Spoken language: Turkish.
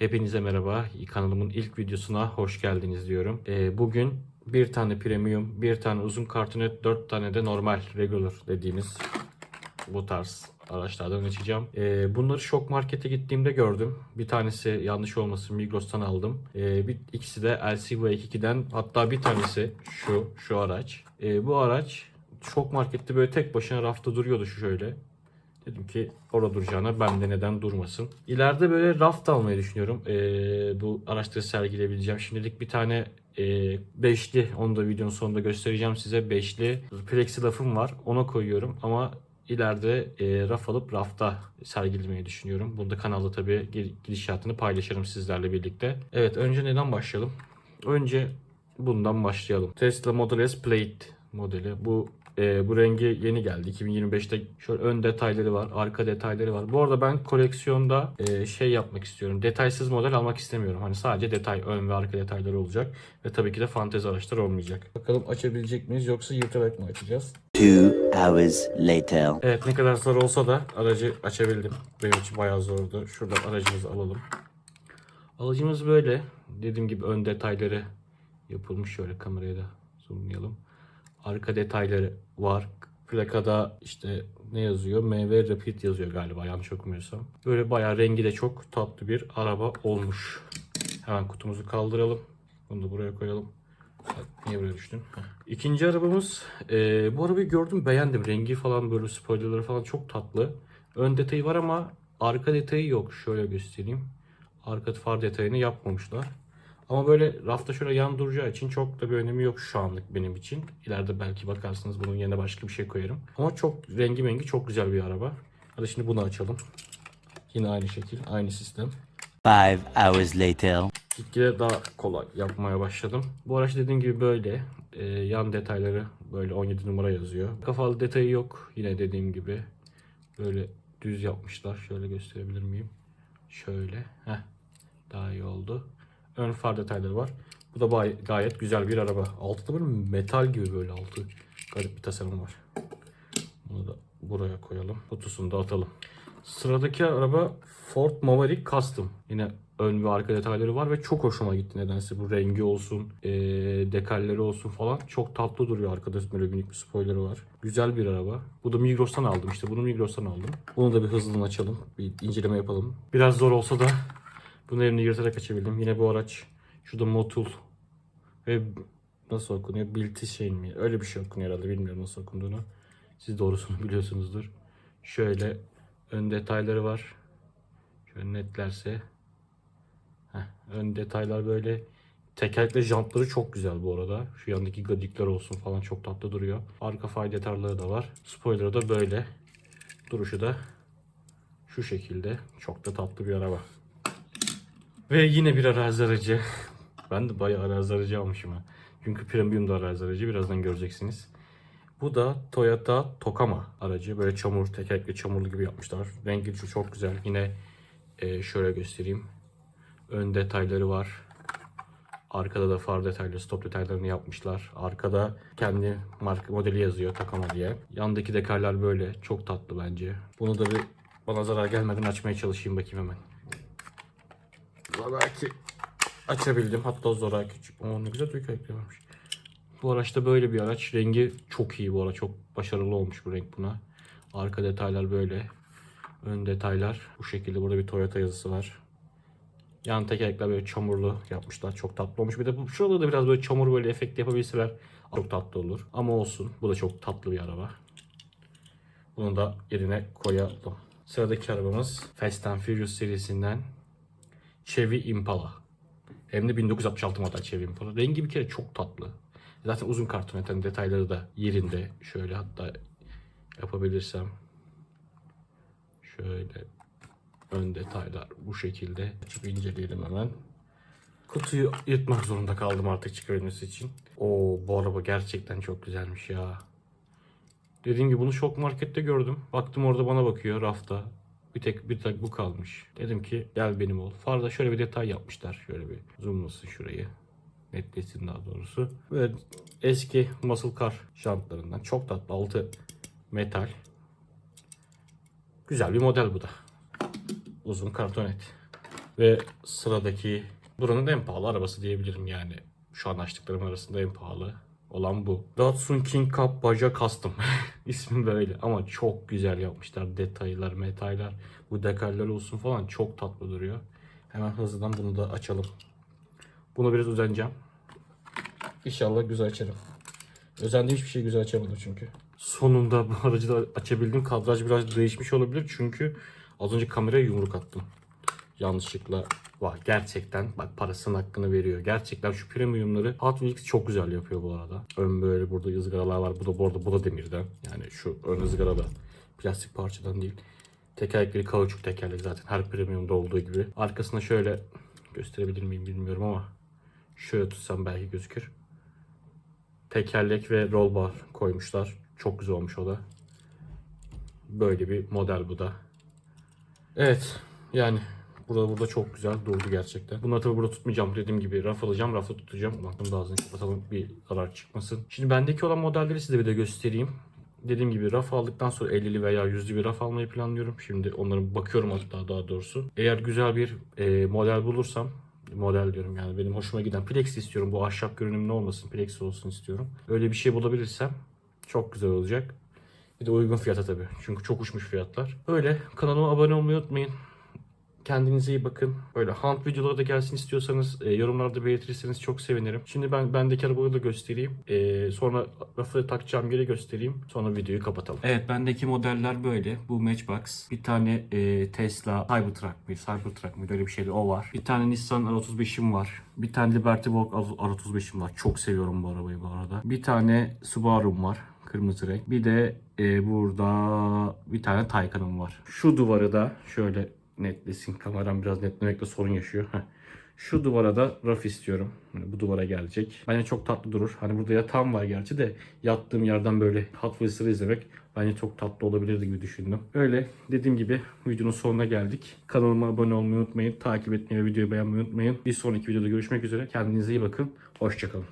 Hepinize merhaba. Kanalımın ilk videosuna hoş geldiniz diyorum. Ee, bugün bir tane premium, bir tane uzun kartonet, dört tane de normal regular dediğimiz bu tarz araçlardan açacağım. Ee, bunları şok markete gittiğimde gördüm. Bir tanesi yanlış olmasın Migros'tan aldım. Ee, bir, ikisi de LCV2'den hatta bir tanesi şu şu araç. Ee, bu araç şok markette böyle tek başına rafta duruyordu şu şöyle. Dedim ki orada duracağına ben de neden durmasın. İleride böyle raft almayı düşünüyorum. Ee, bu araçları sergileyebileceğim. Şimdilik bir tane e, beşli, onu da videonun sonunda göstereceğim size. Beşli plexi rafım var. Ona koyuyorum ama ileride e, raf alıp rafta sergilemeyi düşünüyorum. Burada kanalda tabii gidişatını paylaşırım sizlerle birlikte. Evet önce neden başlayalım? Önce bundan başlayalım. Tesla Model S Plate modeli. Bu e, bu rengi yeni geldi. 2025'te şöyle ön detayları var, arka detayları var. Bu arada ben koleksiyonda e, şey yapmak istiyorum. Detaysız model almak istemiyorum. Hani sadece detay, ön ve arka detayları olacak. Ve tabii ki de fantezi araçlar olmayacak. Bakalım açabilecek miyiz yoksa yırtarak mı açacağız? Two hours later. Evet ne kadar zor olsa da aracı açabildim. Benim için bayağı zordu. Şuradan aracımızı alalım. Alıcımız böyle. Dediğim gibi ön detayları yapılmış. Şöyle kameraya da zoomlayalım. Arka detayları var. Plakada işte ne yazıyor? MV Rapid yazıyor galiba yanlış okumuyorsam. Böyle bayağı rengi de çok tatlı bir araba olmuş. Hemen kutumuzu kaldıralım. Bunu da buraya koyalım. Niye buraya düştün? İkinci arabamız. eee, bu arabayı gördüm beğendim. Rengi falan böyle spoilerları falan çok tatlı. Ön detayı var ama arka detayı yok. Şöyle göstereyim. Arka far detayını yapmamışlar. Ama böyle rafta şöyle yan duracağı için çok da bir önemi yok şu anlık benim için. İleride belki bakarsınız bunun yerine başka bir şey koyarım. Ama çok rengi mengi çok güzel bir araba. Hadi şimdi bunu açalım. Yine aynı şekil, aynı sistem. Five hours later. Gitgide daha kolay yapmaya başladım. Bu araç dediğim gibi böyle. Ee, yan detayları böyle 17 numara yazıyor. Kafalı detayı yok. Yine dediğim gibi böyle düz yapmışlar. Şöyle gösterebilir miyim? Şöyle. Heh. Daha iyi oldu. Ön far detayları var. Bu da gayet güzel bir araba. Altı da böyle metal gibi böyle altı. Garip bir tasarım var. Bunu da buraya koyalım. Kutusunu da atalım. Sıradaki araba Ford Maverick Custom. Yine ön ve arka detayları var ve çok hoşuma gitti nedense. Bu rengi olsun, eee dekalleri olsun falan. Çok tatlı duruyor. Arkada böyle minik bir spoilerı var. Güzel bir araba. Bu da Migros'tan aldım işte. Bunu Migros'tan aldım. Bunu da bir hızlıdan açalım. Bir inceleme yapalım. Biraz zor olsa da bunu elimle yırtarak açabildim. Yine bu araç. Şurada Motul. Ve nasıl okunuyor? Biltis şey mi? Öyle bir şey okunuyor herhalde. Bilmiyorum nasıl okunduğunu. Siz doğrusunu biliyorsunuzdur. Şöyle ön detayları var. Şöyle netlerse. Heh, ön detaylar böyle. Tekerlekli jantları çok güzel bu arada. Şu yandaki gadikler olsun falan çok tatlı duruyor. Arka fay detayları da var. Spoiler'ı da böyle. Duruşu da şu şekilde. Çok da tatlı bir araba. Ve yine bir arazi aracı. Ben de bayağı arazi aracı almışım ha. Çünkü premium da arazi aracı. Birazdan göreceksiniz. Bu da Toyota Tokama aracı. Böyle çamur, tekerlekli çamurlu gibi yapmışlar. Rengi çok, güzel. Yine e, şöyle göstereyim. Ön detayları var. Arkada da far detayları, stop detaylarını yapmışlar. Arkada kendi marka modeli yazıyor Tokama diye. Yandaki dekarlar böyle. Çok tatlı bence. Bunu da bir bana zarar gelmeden açmaya çalışayım bakayım hemen. Zoraki açabildim. Hatta zoraki. Oo, ne güzel tekerlekler varmış. Bu araçta böyle bir araç. Rengi çok iyi bu arada. Çok başarılı olmuş bu renk buna. Arka detaylar böyle. Ön detaylar bu şekilde. Burada bir Toyota yazısı var. Yan tekerlekler böyle çamurlu yapmışlar. Çok tatlı olmuş. Bir de bu şurada da biraz böyle çamur böyle efekt yapabilseler çok tatlı olur. Ama olsun. Bu da çok tatlı bir araba. Bunu da yerine koyalım. Sıradaki arabamız Fast and Furious serisinden Chevy Impala. Hem de 1966 model Chevy Impala. Rengi bir kere çok tatlı. Zaten uzun kartoneten detayları da yerinde. Şöyle hatta yapabilirsem. Şöyle ön detaylar bu şekilde. Açıp inceleyelim hemen. Kutuyu yırtmak zorunda kaldım artık çıkabilmesi için. Oo bu araba gerçekten çok güzelmiş ya. Dediğim gibi bunu şok markette gördüm. Baktım orada bana bakıyor rafta. Bir tek bir tek bu kalmış. Dedim ki gel benim ol. Farda şöyle bir detay yapmışlar. Şöyle bir zoomlasın şurayı. Netlesin daha doğrusu. Böyle eski muscle car jantlarından. Çok tatlı. Altı metal. Güzel bir model bu da. Uzun kartonet. Ve sıradaki buranın en pahalı arabası diyebilirim yani. Şu an açtıklarım arasında en pahalı olan bu. Datsun King Cup Baja Custom. İsmi böyle ama çok güzel yapmışlar. Detaylar, metaylar, bu dekaller olsun falan çok tatlı duruyor. Hemen hızlıdan bunu da açalım. Bunu biraz özeneceğim. İnşallah güzel açarım. Özendiğim hiçbir şey güzel açamadım çünkü. Sonunda bu aracı da açabildim. Kadraj biraz değişmiş olabilir çünkü az önce kameraya yumruk attım. Yanlışlıkla Vay gerçekten bak parasının hakkını veriyor. Gerçekten şu premiumları Hot Wheels çok güzel yapıyor bu arada. Ön böyle burada ızgaralar var. Bu da bu arada bu da demirden. Yani şu ön ızgara da plastik parçadan değil. Tekerlekleri kauçuk tekerlek zaten her premiumda olduğu gibi. Arkasına şöyle gösterebilir miyim bilmiyorum ama şöyle tutsam belki gözükür. Tekerlek ve roll bar koymuşlar. Çok güzel olmuş o da. Böyle bir model bu da. Evet yani burada burada çok güzel durdu gerçekten. Bunları tabii burada tutmayacağım dediğim gibi raf alacağım rafı tutacağım. Bunu da ağzını kapatalım bir zarar çıkmasın. Şimdi bendeki olan modelleri size bir de göstereyim. Dediğim gibi raf aldıktan sonra 50'li veya 100'lü bir raf almayı planlıyorum. Şimdi onların bakıyorum hatta daha doğrusu. Eğer güzel bir e, model bulursam model diyorum yani benim hoşuma giden Plex istiyorum. Bu ahşap görünümlü olmasın Plex olsun istiyorum. Öyle bir şey bulabilirsem çok güzel olacak. Bir de uygun fiyata tabii. Çünkü çok uçmuş fiyatlar. Öyle kanalıma abone olmayı unutmayın. Kendinize iyi bakın. Böyle hunt videoları da gelsin istiyorsanız e, yorumlarda belirtirseniz çok sevinirim. Şimdi ben bendeki arabayı da göstereyim. E, sonra rafı takacağım yeri göstereyim. Sonra videoyu kapatalım. Evet bendeki modeller böyle. Bu Matchbox. Bir tane e, Tesla Cybertruck mı? Cybertruck mıydı? Öyle bir şeydi. O var. Bir tane Nissan R35'im var. Bir tane Liberty Walk R35'im var. Çok seviyorum bu arabayı bu arada. Bir tane Subaru'm var. Kırmızı renk. Bir de e, burada bir tane Taycan'ım var. Şu duvarı da şöyle netlesin. Kameram biraz netlemekte sorun yaşıyor. Şu duvara da raf istiyorum. Hani bu duvara gelecek. Bence çok tatlı durur. Hani burada yatağım var gerçi de yattığım yerden böyle Hot izlemek bence çok tatlı olabilirdi gibi düşündüm. Öyle dediğim gibi videonun sonuna geldik. Kanalıma abone olmayı unutmayın. Takip etmeyi ve videoyu beğenmeyi unutmayın. Bir sonraki videoda görüşmek üzere. Kendinize iyi bakın. Hoşçakalın.